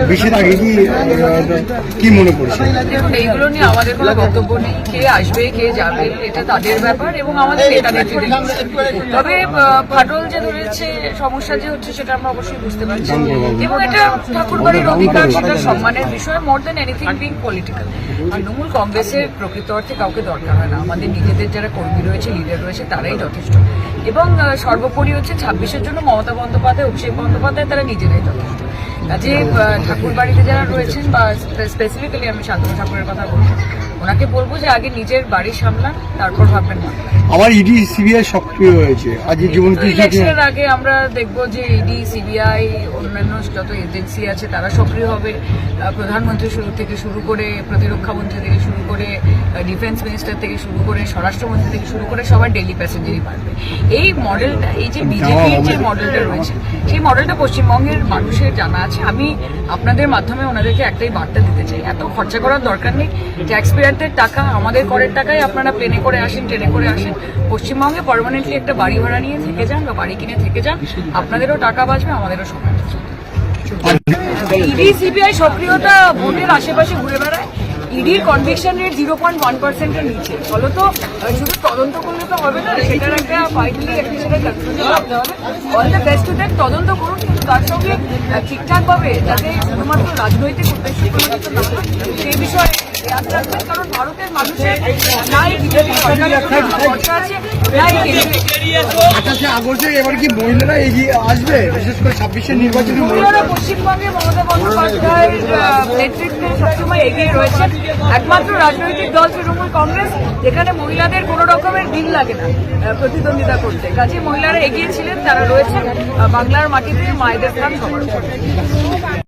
ছাব্বিশের আগে কি কি মনে করছে দেখুন এইগুলো নিয়ে আমাদের কোনো বক্তব্য নেই। কে আসবে কে যাবে এটা তাদের ব্যাপার এবং আমাদের নেতা নেত্রীদের তবে ফাটল যে ধরেছে সমস্যা যে হচ্ছে সেটা আমরা অবশ্যই বুঝতে পারছি। এবং এটা ঠাকুরবাড়ির অধিকার সেটা সম্মানের বিষয় more than anything being political Trinamool কংগ্রেসের প্রকৃত অর্থে কাউকে দরকার হয় না। আমাদের নিজেদের যারা কর্মী রয়েছে লিডার রয়েছে তারাই যথেষ্ট। এবং সর্বোপরি হচ্ছে ছাব্বিশের জন্য মমতা বন্দ্যোপাধ্যায় অভিষেক বন্দ্যোপাধ্যায় তারা নিজেরাই যথেষ্ট। কাজে ঠাকুর বাড়িতে যারা রয়েছেন বা স্পেসিফিক্যালি আমি শান্তনু ঠাকুরের কথা বলব ওনাকে বলব যে আগে নিজের বাড়ি সামলান তারপর ভাববেন না। আবার ইডি সিবিআই সক্রিয় হয়েছে। আজ জীবন কৃষ্ণ ইলেকশনের আগে আমরা দেখব যে ইডি সিবিআই অন্যান্য যত এজেন্সি আছে তারা সক্রিয় হবে। প্রধানমন্ত্রী শুরু থেকে শুরু করে প্রতিরক্ষা মন্ত্রী থেকে শুরু করে ডিফেন্স মিনিস্টার থেকে শুরু করে স্বরাষ্ট্রমন্ত্রী থেকে শুরু করে সবার ডেলি প্যাসেঞ্জারই বাড়বে। এই মডেলটা এই যে বিজেপির যে মডেলটা রয়েছে সেই মডেলটা পশ্চিমবঙ্গের মানুষের জানা আছে। আমি আপনাদের মাধ্যমে ওনাদেরকে একটাই বার্তা দিতে চাই এত খরচা করার দরকার নেই। ট্যাক্স পেয়ারদের টাকা আমাদের করের টাকায় আপনারা প্লেনে করে আসেন ট্রেনে করে আসেন। পশ্চিমবঙ্গে পার্মানেন্টলি একটা বাড়ি ভাড়া নিয়ে থেকে যান বা বাড়ি কিনে থেকে যান আপনাদেরও টাকা বাঁচবে আমাদেরও সময় ইডি সিবিআই সক্রিয়তা ভোটের আশেপাশে ঘুরে বেড়ায়। ইডির conviction rate zero point one পার্সেন্টের নিচে। ফলত শুধু তদন্ত করলে তো হবে না সেটার একটা ফাইনালি একটা সেটা conclusion ভাবতে হবে। All the best to that তদন্ত করুন কিন্তু তার সঙ্গে আহ, ঠিকঠাকভাবে যাতে শুধুমাত্র রাজনৈতিক উদ্দেশ্য সেই বিষয়ে খেয়াল রাখবেন কারণ ভারতের মানুষের নাই বিজেপি সরকারের ভরসা আছে আঠাশে আগস্টে এবার কি মহিলারা এগিয়ে আসবে? বিশেষ করে ছাব্বিশের নির্বাচনে মহিলারা? পশ্চিমবঙ্গে মমতা বন্দ্যোপাধ্যায়ের নেতৃত্বে সবসময় এগিয়ে রয়েছে একমাত্র রাজনৈতিক দল তৃণমূল কংগ্রেস, যেখানে মহিলাদের কোনো রকমের দিন লাগে না প্রতিদ্বন্দ্বিতা করতে কাজে মহিলারা এগিয়েছিলেন তারা রয়েছেন বাংলার মাটিতে মায়েদের স্থান উপরে।